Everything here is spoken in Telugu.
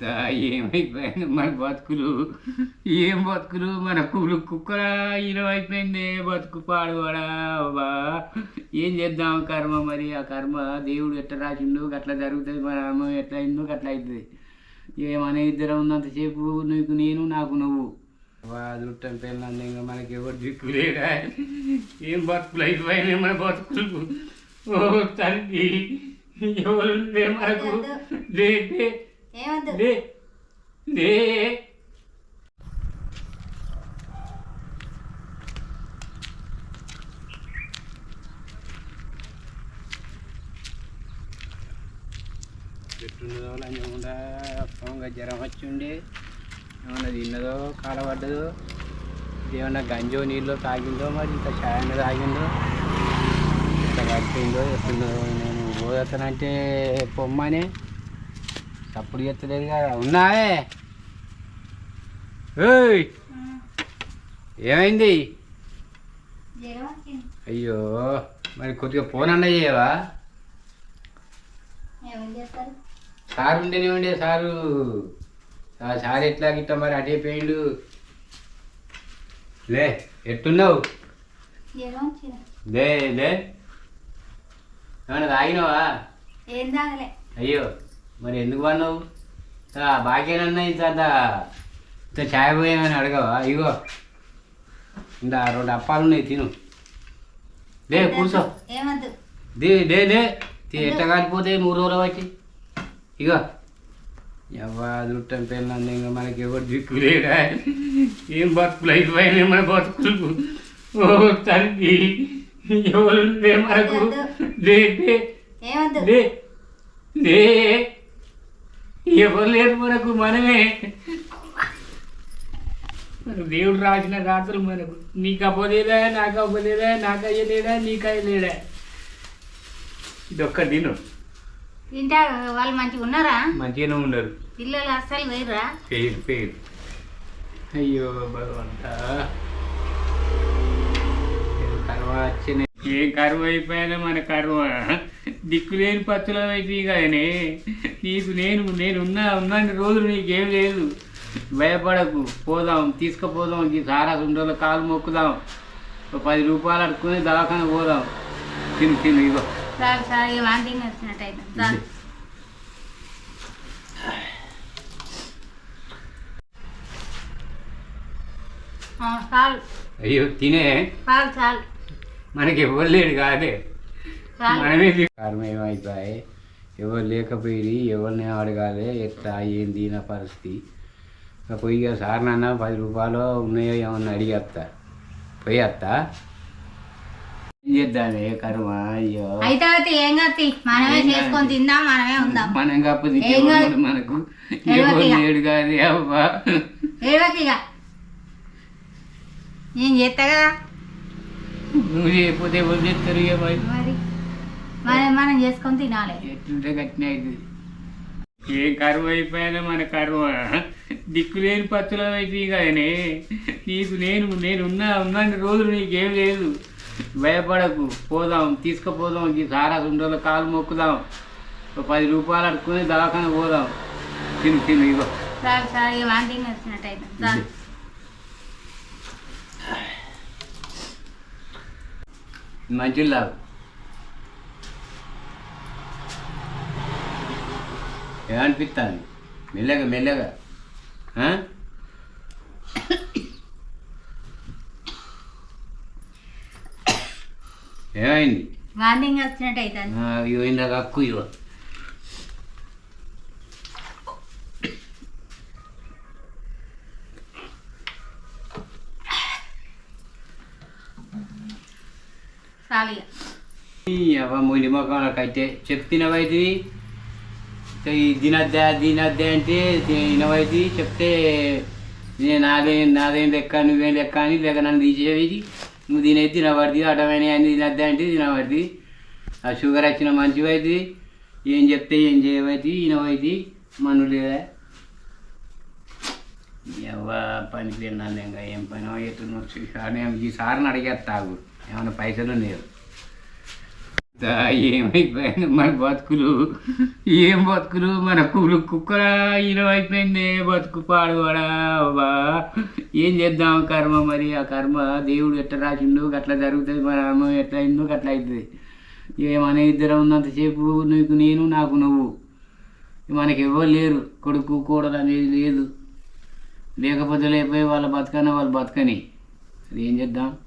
ఏమైపోయింది మన బతుకులు? ఏం బతుకులు? మన కులు కుక్కల అయిపోయింది బతుకు పాడువాడా? బా ఏం చేద్దాం కర్మ మరి? ఆ కర్మ దేవుడు ఎట్లా రాసిండు గట్లా జరుగుతుంది మన ఎట్లా అయిందో గట్లా అవుతుంది ఏమనే ఇద్దరం ఉన్నంతసేపు నీకు నేను నాకు నువ్వు. వాదుంటాం పిల్లలు ఇంకా మనకి ఎవరు దిక్కు లేడా? ఏం బతుకులు అయిపోయినాయి మన బతుకులు? ఓ తండ్రి ఎవరు మనకు? ఏమద్దు లే లే చెట్టున్నదో లంచకుండా పొంగ జ్వరం వచ్చి ఉండే ఏమన్నా తిన్నదో కాలపడ్డదో ఏమన్నా గంజో నీళ్ళు తాగిందో మరి ఇంకా చాయన తాగిందో ఇంకా పడిపోయిందో ఎట్లున్నదో నేను పోతానంటే పొమ్మని తప్పుడు చెత్తలేదు కదా ఉన్నావే ఏమైంది? అయ్యో మరి కొద్దిగా ఫోన్ అన్న చేయవా? సారు ఉండేనే ఉండే సారు. ఆ సార్ ఎట్లా గిట్ట మరి అటే పోయిండు? లే ఎట్టున్నావు? లే లే. ఏమన్నా తాగినావా? అయ్యో. మరి ఎందుకు పన్నావు? బాగేనన్నా ఇంత ఇంత ఛాయ్ పోయామని అడగవా? ఇగో. ఇంత రెండు అప్పాలు ఉన్నాయి తిను. లే కూర్చో. దే లే తి- ఎట్ట కాలిపోతే మూడు రోజులు బట్టి ఇగో. ఎవరుంటాం పిల్లలు ఇంకా మనకి ఎవరు దిక్కు లేడా? ఏం బతుకులు అయిపోయినాయి మన బతుకులు ఓ తండ్రి ఎవరు మనకు? లే లే ఎవరు లేరు మనకు మనమే. దేవుడు రాసిన రాత్రులు మనకు. నీకు అవ్వలేదా నాకు అవ్వలేదా నాకు అయ్యలేదా నీకు అయ్యలేదా? ఇది ఒక్క తిను. తింటా వాళ్ళు మంచిగా ఉన్నారా? మంచిగానే ఉండరు పిల్లలు అస్సలు వేయరా? పేరు పేరు అయ్యో భగవంత కరువ వచ్చిన ఏం కరువు అయిపోయినా మన కరువ దిక్కులేని పచ్చులం అయితే కానీ నీకు నేను నేను ఉన్నా ఉన్నన్ని రోజులు నీకేం లేదు. భయపడకు. పోదాం తీసుకుపోదాం ఈ సారా సుండలో కాలు మొక్కుదాం. ఒక పది రూపాయలు అడుక్కుని దవాఖాన పోదాం. తిను తిను ఇగో. అయ్యో తినే. చాలు చాలు. మనకి ఎవరు లేడు కాదే. మనమే కారణం ఎవరు లేకపోయి ఎవరిని అడగాలి ఎట్లా ఏంది నా పరిస్థితి. పోయి సార్ నాన్న పది రూపాయలు ఉన్నాయో ఏమన్నా అడిగేస్తా పోయి వస్తా. ఏం చేద్దామే కర్మ అయ్యో. అయితే ఏం కత్తి మనమే చేసుకొని తిందాం మనమే ఉందాం. మనం కాకపోతే ఏం మనకు. ఏం ఎవరు కాదు అవ్వా ఏడవకి ఇక. నేను చేస్తా కదా? నువ్వు చేయకపోతే ఎవరు చేస్తారు ఇక మరి. మనం మనం చేసుకొని తినాలి. ఎట్లుంటే అవుతుంది ఏం కరువు అయిపోయినా మన కరువ దిక్కులేని పచ్చులం అయితే కానీ నీకు నేను నేను ఉన్నా ఉన్నన్ని రోజులు నీకేం లేదు. భయపడకు. పోదాం తీసుకుపోదాం ఈ సారా సుండలో కాలు మొక్కుదాం. పది రూపాయలు అడుక్కుని దవాఖాన పోదాం. తిను తిను ఇగో. మంచిలు లాగు ఏమనిపిస్తుంది మెల్లగా మెల్లగా? ఏమైంది? ఆ, ఇగో ఇందాక అక్కు ఇగో చాలు ఇక అయితే చెప్తినవైతే ఈ దినద్దా దినద్దా అంటే తినవైతే చెప్తే నేను నాదే నాదేం లెక్క నువ్వేం లెక్క అని లేక నన్ను తీసేవి నువ్వు తినేది తినబడి అటమైన అని తినద్దా అంటే తినబడి ఆ షుగర్ వచ్చిన మంచివైతే ఏం చెప్తే ఏం చేయవైతే ఈయనవైతే మను లేదా ఎవ పని తిన్నాను ఇంకా ఏం పని ఎట్లా ఈ సార్ని అడిగేస్తాగు ఏమైనా పైసలు లేవు ఏమైపోయింది మన బతుకులు? ఏం బతుకులు? మన కులు కుక్కరా అయిపోయింది బతుకు పాడువాడా? బా ఏం చేద్దాం కర్మ మరి? ఆ కర్మ దేవుడు ఎట్లా రాసిండు అట్లా జరుగుతుంది మన ఎట్లా అయిందో అట్లా అవుతుంది ఏమనే ఇద్దరం ఉన్నంతసేపు నీకు నేను నాకు నువ్వు. మనకి ఎవరు లేరు కొడుకు కోడలు అనేది లేదు. లేకపోతే లేకపోయి వాళ్ళ బతకన వాళ్ళు బతకని. అది ఏం చేద్దాం?